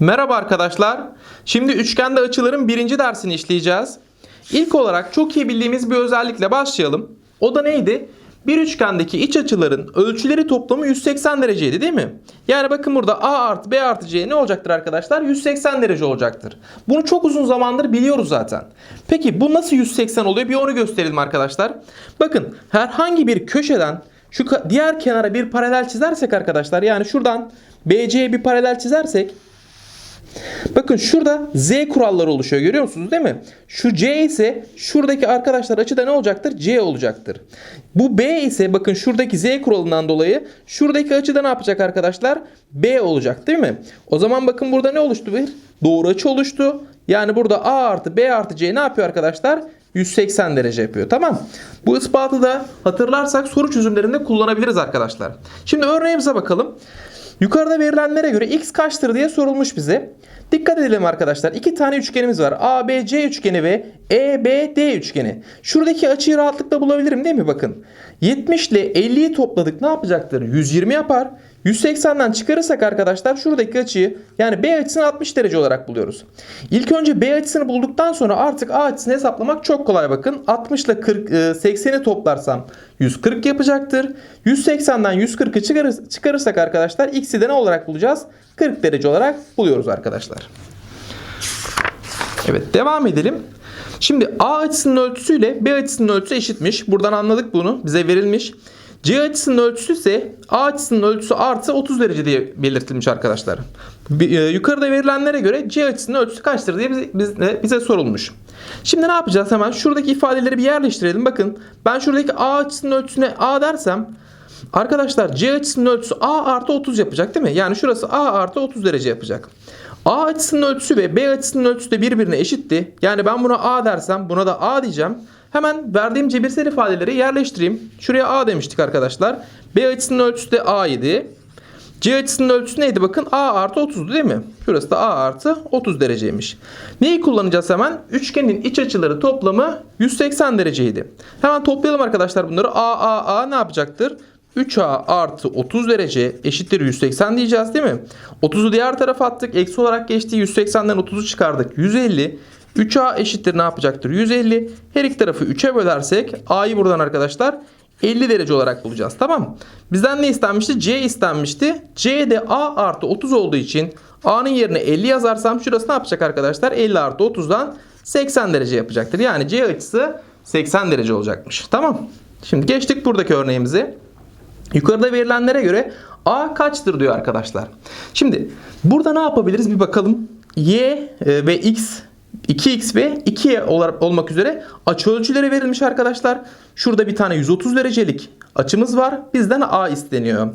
Merhaba arkadaşlar. Şimdi üçgende açıların birinci dersini işleyeceğiz. İlk olarak çok iyi bildiğimiz bir özellikle başlayalım. O da neydi? Bir üçgendeki iç açıların ölçüleri toplamı 180 dereceydi değil mi? Yani bakın burada A artı B artı C ne olacaktır arkadaşlar? 180 derece olacaktır. Bunu çok uzun zamandır biliyoruz zaten. Peki bu nasıl 180 oluyor? Bir onu gösterelim arkadaşlar. Bakın herhangi bir köşeden şu diğer kenara bir paralel çizersek arkadaşlar yani şuradan BC'ye bir paralel çizersek Bakın şurada Z kuralları oluşuyor görüyor musunuz değil mi? Şu C ise şuradaki arkadaşlar açıda ne olacaktır? C olacaktır. Bu B ise bakın şuradaki Z kuralından dolayı şuradaki açıda ne yapacak arkadaşlar? B olacak değil mi? O zaman bakın burada ne oluştu bir? Doğru açı oluştu. Yani burada A artı B artı C ne yapıyor arkadaşlar? 180 derece yapıyor. Tamam. Bu ispatı da hatırlarsak soru çözümlerinde kullanabiliriz arkadaşlar. Şimdi örneğimize bakalım. Yukarıda verilenlere göre x kaçtır diye sorulmuş bize. Dikkat edelim arkadaşlar. İki tane üçgenimiz var. ABC üçgeni ve EBD üçgeni. Şuradaki açıyı rahatlıkla bulabilirim değil mi? Bakın. 70 ile 50'yi topladık ne yapacaktır? 120 yapar. 180'den çıkarırsak arkadaşlar şuradaki açıyı yani B açısını 60 derece olarak buluyoruz. İlk önce B açısını bulduktan sonra artık A açısını hesaplamak çok kolay bakın. 60 ile 40, e, 80'i toplarsam 140 yapacaktır. 180'den 140'ı çıkarır, çıkarırsak arkadaşlar x'i de ne olarak bulacağız? 40 derece olarak buluyoruz arkadaşlar. Evet devam edelim. Şimdi A açısının ölçüsüyle B açısının ölçüsü eşitmiş. Buradan anladık bunu. Bize verilmiş. C açısının ölçüsü ise A açısının ölçüsü artı 30 derece diye belirtilmiş arkadaşlar. E, Yukarıda verilenlere göre C açısının ölçüsü kaçtır diye bize, bize, bize sorulmuş. Şimdi ne yapacağız hemen? Şuradaki ifadeleri bir yerleştirelim. Bakın ben şuradaki A açısının ölçüsüne A dersem Arkadaşlar C açısının ölçüsü A artı 30 yapacak değil mi? Yani şurası A artı 30 derece yapacak. A açısının ölçüsü ve B açısının ölçüsü de birbirine eşitti. Yani ben buna A dersem buna da A diyeceğim. Hemen verdiğim cebirsel ifadeleri yerleştireyim. Şuraya A demiştik arkadaşlar. B açısının ölçüsü de A idi. C açısının ölçüsü neydi bakın? A artı 30'du değil mi? Şurası da A artı 30 dereceymiş. Neyi kullanacağız hemen? Üçgenin iç açıları toplamı 180 dereceydi. Hemen toplayalım arkadaşlar bunları. A, A, A ne yapacaktır? 3A artı 30 derece eşittir 180 diyeceğiz değil mi? 30'u diğer tarafa attık. Eksi olarak geçti. 180'den 30'u çıkardık. 150. 3A eşittir ne yapacaktır? 150. Her iki tarafı 3'e bölersek A'yı buradan arkadaşlar 50 derece olarak bulacağız. Tamam. Bizden ne istenmişti? C istenmişti. C de A artı 30 olduğu için A'nın yerine 50 yazarsam şurası ne yapacak arkadaşlar? 50 artı 30'dan 80 derece yapacaktır. Yani C açısı 80 derece olacakmış. Tamam. Şimdi geçtik buradaki örneğimize. Yukarıda verilenlere göre A kaçtır diyor arkadaşlar. Şimdi burada ne yapabiliriz bir bakalım. Y e, ve X 2x ve 2y olarak olmak üzere açı ölçüleri verilmiş arkadaşlar. Şurada bir tane 130 derecelik açımız var. Bizden a isteniyor.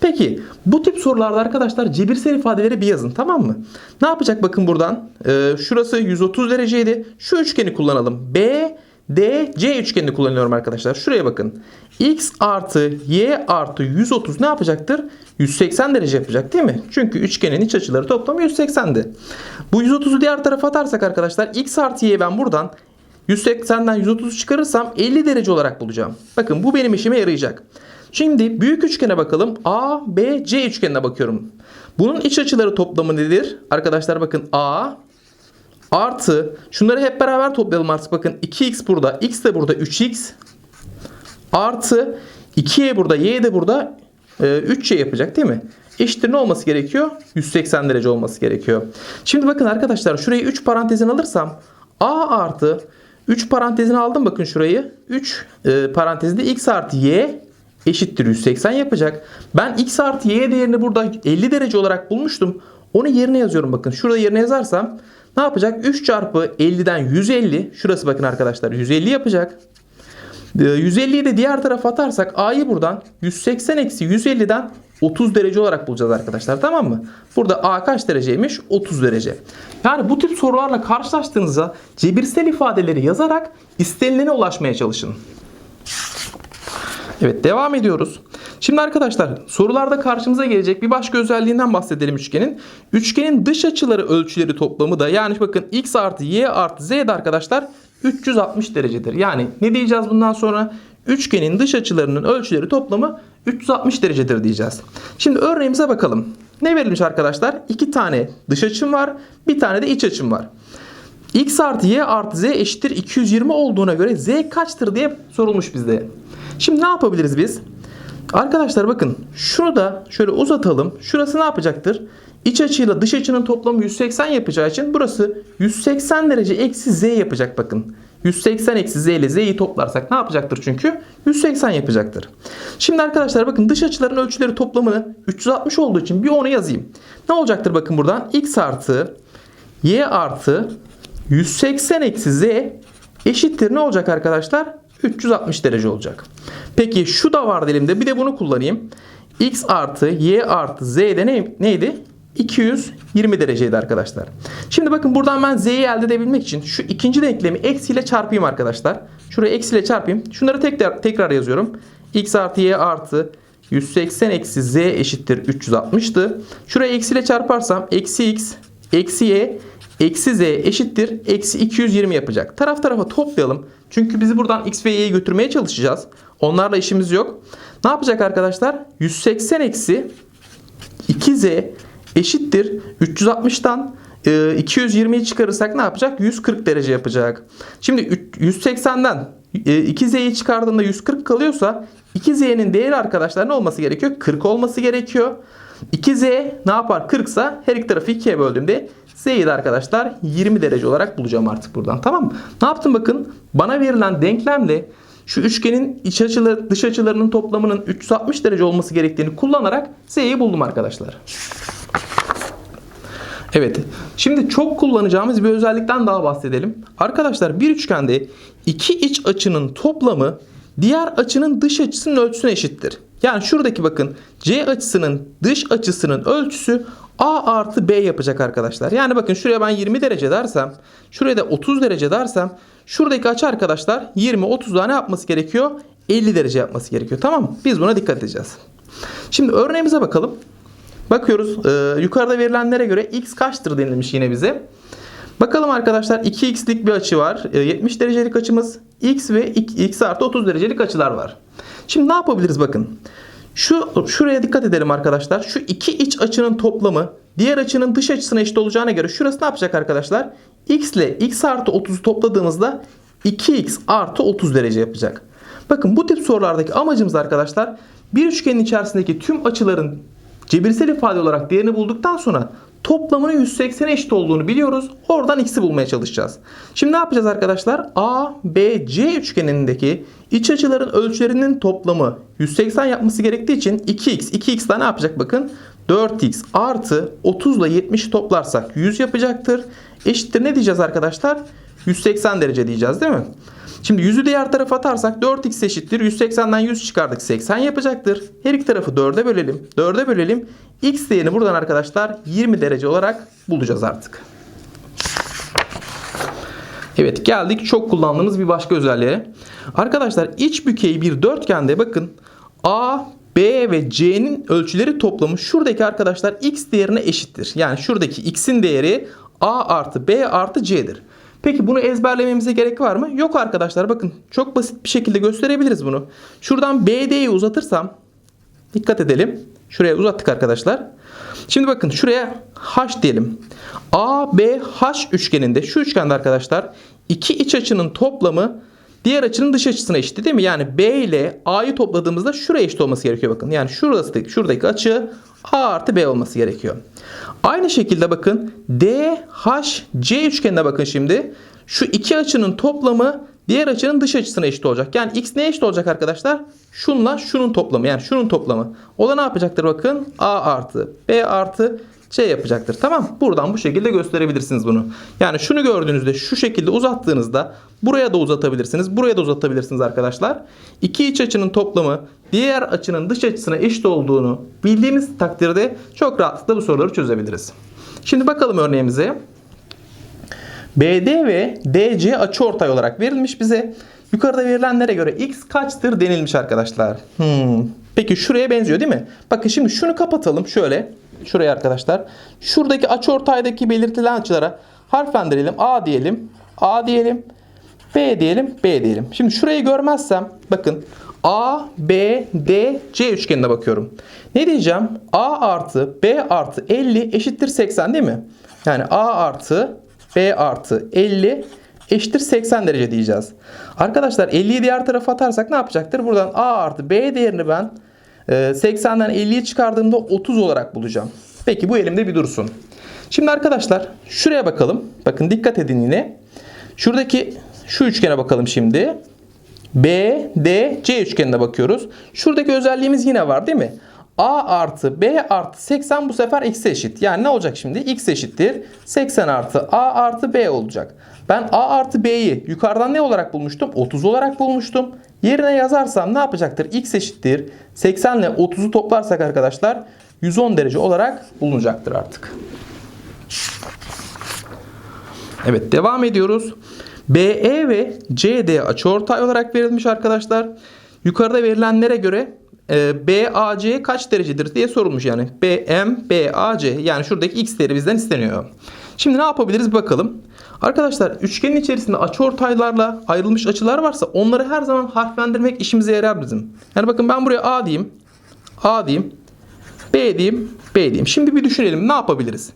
Peki bu tip sorularda arkadaşlar cebirsel ifadeleri bir yazın tamam mı? Ne yapacak bakın buradan. Ee, şurası 130 dereceydi. Şu üçgeni kullanalım. B D, C üçgenini kullanıyorum arkadaşlar. Şuraya bakın. X artı Y artı 130 ne yapacaktır? 180 derece yapacak değil mi? Çünkü üçgenin iç açıları toplamı 180'di. Bu 130'u diğer tarafa atarsak arkadaşlar X artı Y ben buradan 180'den 130'u çıkarırsam 50 derece olarak bulacağım. Bakın bu benim işime yarayacak. Şimdi büyük üçgene bakalım. A, B, C üçgenine bakıyorum. Bunun iç açıları toplamı nedir? Arkadaşlar bakın A, Artı şunları hep beraber toplayalım artık bakın 2x burada x de burada 3x artı 2y burada y de burada e, 3y yapacak değil mi? Eşittir ne olması gerekiyor? 180 derece olması gerekiyor. Şimdi bakın arkadaşlar şurayı 3 parantezin alırsam a artı 3 parantezini aldım bakın şurayı 3 e, parantezinde x artı y eşittir 180 yapacak. Ben x artı y değerini burada 50 derece olarak bulmuştum. Onu yerine yazıyorum bakın. Şurada yerine yazarsam ne yapacak? 3 çarpı 50'den 150. Şurası bakın arkadaşlar 150 yapacak. Ee, 150'yi de diğer tarafa atarsak A'yı buradan 180 eksi 150'den 30 derece olarak bulacağız arkadaşlar tamam mı? Burada A kaç dereceymiş? 30 derece. Yani bu tip sorularla karşılaştığınızda cebirsel ifadeleri yazarak istenilene ulaşmaya çalışın. Evet devam ediyoruz. Şimdi arkadaşlar sorularda karşımıza gelecek bir başka özelliğinden bahsedelim üçgenin. Üçgenin dış açıları ölçüleri toplamı da yani bakın x artı y artı z de arkadaşlar 360 derecedir. Yani ne diyeceğiz bundan sonra? Üçgenin dış açılarının ölçüleri toplamı 360 derecedir diyeceğiz. Şimdi örneğimize bakalım. ne verilmiş arkadaşlar? İki tane dış açım var. Bir tane de iç açım var. X artı Y artı Z eşittir 220 olduğuna göre Z kaçtır diye sorulmuş bizde. Şimdi ne yapabiliriz biz? Arkadaşlar bakın şunu da şöyle uzatalım. Şurası ne yapacaktır? İç açıyla dış açının toplamı 180 yapacağı için burası 180 derece eksi Z yapacak bakın. 180 eksi Z ile Z'yi toplarsak ne yapacaktır çünkü? 180 yapacaktır. Şimdi arkadaşlar bakın dış açıların ölçüleri toplamını 360 olduğu için bir onu yazayım. Ne olacaktır bakın buradan? X artı Y artı 180 eksi Z eşittir ne olacak arkadaşlar? 360 derece olacak. Peki şu da vardı elimde. Bir de bunu kullanayım. X artı Y artı Z'de ne, neydi? 220 dereceydi arkadaşlar. Şimdi bakın buradan ben Z'yi elde edebilmek için şu ikinci denklemi eksiyle çarpayım arkadaşlar. Şuraya eksiyle çarpayım. Şunları tekrar, tekrar yazıyorum. X artı Y artı 180 eksi Z eşittir 360'tı. Şuraya eksiyle çarparsam eksi X eksi Y eksi Z eşittir eksi 220 yapacak. Taraf tarafa toplayalım. Çünkü bizi buradan X ve Y'yi götürmeye çalışacağız. Onlarla işimiz yok. Ne yapacak arkadaşlar? 180 eksi 2Z eşittir 360'tan 220'yi çıkarırsak ne yapacak? 140 derece yapacak. Şimdi 180'den 2z'yi çıkardığında 140 kalıyorsa 2z'nin değeri arkadaşlar ne olması gerekiyor? 40 olması gerekiyor. 2z ne yapar? 40 ise her iki tarafı 2'ye böldüğümde z'yi de arkadaşlar 20 derece olarak bulacağım artık buradan. Tamam mı? Ne yaptım bakın? Bana verilen denklemle şu üçgenin iç açıları, dış açılarının toplamının 360 derece olması gerektiğini kullanarak z'yi buldum arkadaşlar. Evet. Şimdi çok kullanacağımız bir özellikten daha bahsedelim. Arkadaşlar bir üçgende iki iç açının toplamı diğer açının dış açısının ölçüsüne eşittir. Yani şuradaki bakın C açısının dış açısının ölçüsü A artı B yapacak arkadaşlar. Yani bakın şuraya ben 20 derece dersem, şuraya da 30 derece dersem, şuradaki açı arkadaşlar 20 30 daha ne yapması gerekiyor? 50 derece yapması gerekiyor. Tamam mı? Biz buna dikkat edeceğiz. Şimdi örneğimize bakalım. Bakıyoruz e, yukarıda verilenlere göre x kaçtır denilmiş yine bize. Bakalım arkadaşlar 2x'lik bir açı var. E, 70 derecelik açımız. x ve x artı 30 derecelik açılar var. Şimdi ne yapabiliriz bakın. Şu şuraya dikkat edelim arkadaşlar. Şu iki iç açının toplamı diğer açının dış açısına eşit olacağına göre şurası ne yapacak arkadaşlar? x ile x artı 30'u topladığımızda 2x artı 30 derece yapacak. Bakın bu tip sorulardaki amacımız arkadaşlar bir üçgenin içerisindeki tüm açıların cebirsel ifade olarak değerini bulduktan sonra toplamının 180'e eşit olduğunu biliyoruz. Oradan x'i bulmaya çalışacağız. Şimdi ne yapacağız arkadaşlar? A, B, C üçgenindeki iç açıların ölçülerinin toplamı 180 yapması gerektiği için 2x, 2x daha ne yapacak bakın? 4x artı 30 ile 70'i toplarsak 100 yapacaktır. Eşittir ne diyeceğiz arkadaşlar? 180 derece diyeceğiz değil mi? Şimdi 100'ü diğer tarafa atarsak 4x eşittir. 180'den 100 çıkardık 80 yapacaktır. Her iki tarafı 4'e bölelim. 4'e bölelim. X değerini buradan arkadaşlar 20 derece olarak bulacağız artık. Evet geldik çok kullandığımız bir başka özelliğe. Arkadaşlar iç bükey bir dörtgende bakın A, B ve C'nin ölçüleri toplamı şuradaki arkadaşlar X değerine eşittir. Yani şuradaki X'in değeri A artı B artı C'dir. Peki bunu ezberlememize gerek var mı? Yok arkadaşlar bakın çok basit bir şekilde gösterebiliriz bunu. Şuradan BD'yi uzatırsam dikkat edelim. Şuraya uzattık arkadaşlar. Şimdi bakın şuraya H diyelim. ABH üçgeninde şu üçgende arkadaşlar iki iç açının toplamı diğer açının dış açısına eşit değil mi? Yani B ile A'yı topladığımızda şuraya eşit olması gerekiyor bakın. Yani şurası şuradaki açı A artı B olması gerekiyor. Aynı şekilde bakın DHC üçgenine bakın şimdi. Şu iki açının toplamı diğer açının dış açısına eşit olacak. Yani x neye eşit olacak arkadaşlar? Şunla şunun toplamı yani şunun toplamı. O da ne yapacaktır bakın? A artı B artı C yapacaktır. Tamam Buradan bu şekilde gösterebilirsiniz bunu. Yani şunu gördüğünüzde şu şekilde uzattığınızda buraya da uzatabilirsiniz. Buraya da uzatabilirsiniz arkadaşlar. İki iç açının toplamı diğer açının dış açısına eşit olduğunu bildiğimiz takdirde çok rahatlıkla bu soruları çözebiliriz. Şimdi bakalım örneğimize. BD ve DC açıortay olarak verilmiş bize. Yukarıda verilenlere göre x kaçtır denilmiş arkadaşlar. Hmm. Peki şuraya benziyor değil mi? Bakın şimdi şunu kapatalım şöyle. Şuraya arkadaşlar. Şuradaki açıortaydaki belirtilen açılara harflendirelim. A diyelim. A diyelim. B diyelim. B diyelim. Şimdi şurayı görmezsem bakın A, B, D, C üçgenine bakıyorum. Ne diyeceğim? A artı B artı 50 eşittir 80 değil mi? Yani A artı B artı 50 eşittir 80 derece diyeceğiz. Arkadaşlar 50'yi diğer tarafa atarsak ne yapacaktır? Buradan A artı B değerini ben 80'den 50'yi çıkardığımda 30 olarak bulacağım. Peki bu elimde bir dursun. Şimdi arkadaşlar şuraya bakalım. Bakın dikkat edin yine. Şuradaki şu üçgene bakalım şimdi. B, D, C üçgenine bakıyoruz. Şuradaki özelliğimiz yine var değil mi? A artı B artı 80 bu sefer x'e eşit. Yani ne olacak şimdi? x eşittir. 80 artı A artı B olacak. Ben A artı B'yi yukarıdan ne olarak bulmuştum? 30 olarak bulmuştum. Yerine yazarsam ne yapacaktır? x eşittir. 80 ile 30'u toplarsak arkadaşlar 110 derece olarak bulunacaktır artık. Evet devam ediyoruz. BE ve CD açıortay olarak verilmiş arkadaşlar. Yukarıda verilenlere göre e, BAC kaç derecedir diye sorulmuş yani. BM, BAC yani şuradaki x değeri bizden isteniyor. Şimdi ne yapabiliriz bakalım. Arkadaşlar üçgenin içerisinde açıortaylarla ayrılmış açılar varsa onları her zaman harflendirmek işimize yarar bizim. Yani bakın ben buraya A diyeyim. A diyeyim. B diyeyim, B diyeyim. Şimdi bir düşünelim ne yapabiliriz?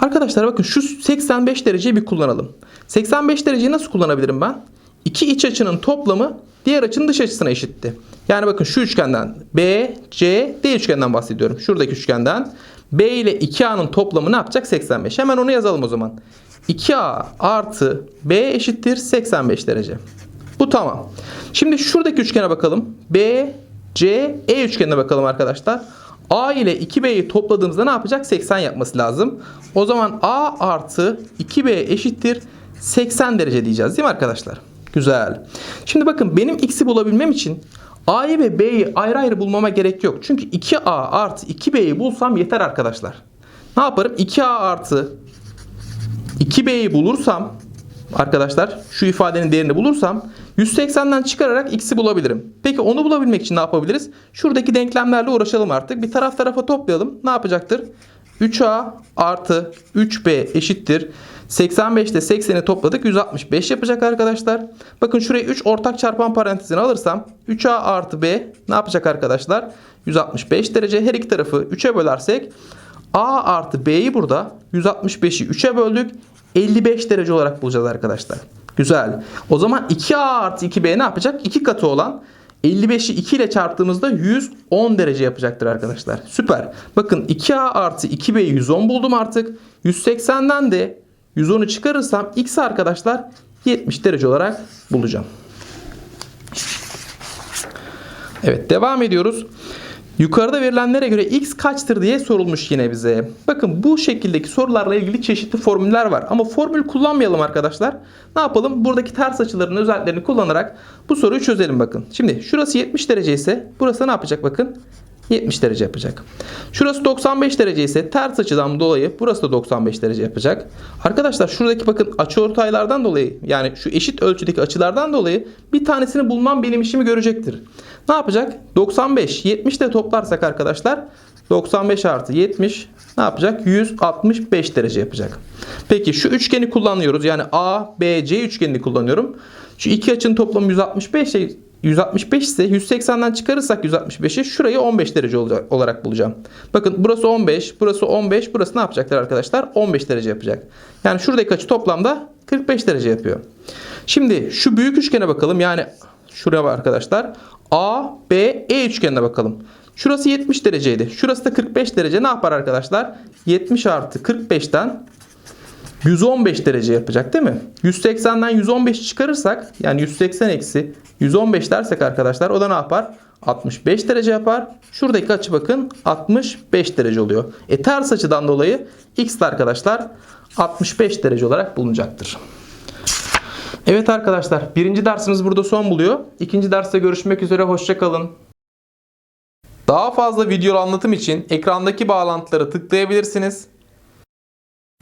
Arkadaşlar bakın şu 85 dereceyi bir kullanalım. 85 dereceyi nasıl kullanabilirim ben? İki iç açının toplamı diğer açının dış açısına eşitti. Yani bakın şu üçgenden B, C, D üçgenden bahsediyorum. Şuradaki üçgenden B ile 2A'nın toplamı ne yapacak? 85. Hemen onu yazalım o zaman. 2A artı B eşittir 85 derece. Bu tamam. Şimdi şuradaki üçgene bakalım. B, C, E üçgenine bakalım arkadaşlar. A ile 2B'yi topladığımızda ne yapacak? 80 yapması lazım. O zaman A artı 2B eşittir 80 derece diyeceğiz değil mi arkadaşlar? Güzel. Şimdi bakın benim x'i bulabilmem için A'yı ve B'yi ayrı ayrı bulmama gerek yok. Çünkü 2A artı 2B'yi bulsam yeter arkadaşlar. Ne yaparım? 2A artı 2B'yi bulursam arkadaşlar şu ifadenin değerini bulursam 180'den çıkararak x'i bulabilirim. Peki onu bulabilmek için ne yapabiliriz? Şuradaki denklemlerle uğraşalım artık. Bir taraf tarafa toplayalım. Ne yapacaktır? 3a artı 3b eşittir. 85 ile 80'i topladık. 165 yapacak arkadaşlar. Bakın şuraya 3 ortak çarpan parantezini alırsam 3a artı b ne yapacak arkadaşlar? 165 derece. Her iki tarafı 3'e bölersek a artı b'yi burada 165'i 3'e böldük. 55 derece olarak bulacağız arkadaşlar. Güzel. O zaman 2A artı 2B ne yapacak? 2 katı olan 55'i 2 ile çarptığımızda 110 derece yapacaktır arkadaşlar. Süper. Bakın 2A artı 2B'yi 110 buldum artık. 180'den de 110'u çıkarırsam X arkadaşlar 70 derece olarak bulacağım. Evet devam ediyoruz. Yukarıda verilenlere göre x kaçtır diye sorulmuş yine bize. Bakın bu şekildeki sorularla ilgili çeşitli formüller var. Ama formül kullanmayalım arkadaşlar. Ne yapalım? Buradaki ters açıların özelliklerini kullanarak bu soruyu çözelim bakın. Şimdi şurası 70 derece ise burası ne yapacak bakın? 70 derece yapacak. Şurası 95 derece ise ters açıdan dolayı burası da 95 derece yapacak. Arkadaşlar şuradaki bakın açıortaylardan dolayı yani şu eşit ölçüdeki açılardan dolayı bir tanesini bulmam benim işimi görecektir. Ne yapacak? 95 70 de toplarsak arkadaşlar 95 artı 70 ne yapacak? 165 derece yapacak. Peki şu üçgeni kullanıyoruz. Yani A, B, C üçgenini kullanıyorum. Şu iki açının toplamı 165 şey 165 ise 180'den çıkarırsak 165'i şurayı 15 derece olarak bulacağım. Bakın burası 15, burası 15, burası ne yapacaktır arkadaşlar? 15 derece yapacak. Yani şuradaki açı toplamda 45 derece yapıyor. Şimdi şu büyük üçgene bakalım. Yani şuraya var arkadaşlar. A, B, E üçgenine bakalım. Şurası 70 dereceydi. Şurası da 45 derece. Ne yapar arkadaşlar? 70 artı 45'ten 115 derece yapacak değil mi? 180'den 115 çıkarırsak yani 180 eksi 115 dersek arkadaşlar o da ne yapar? 65 derece yapar. Şuradaki açı bakın 65 derece oluyor. E ters açıdan dolayı x de arkadaşlar 65 derece olarak bulunacaktır. Evet arkadaşlar birinci dersimiz burada son buluyor. İkinci derste görüşmek üzere hoşçakalın. Daha fazla video anlatım için ekrandaki bağlantıları tıklayabilirsiniz.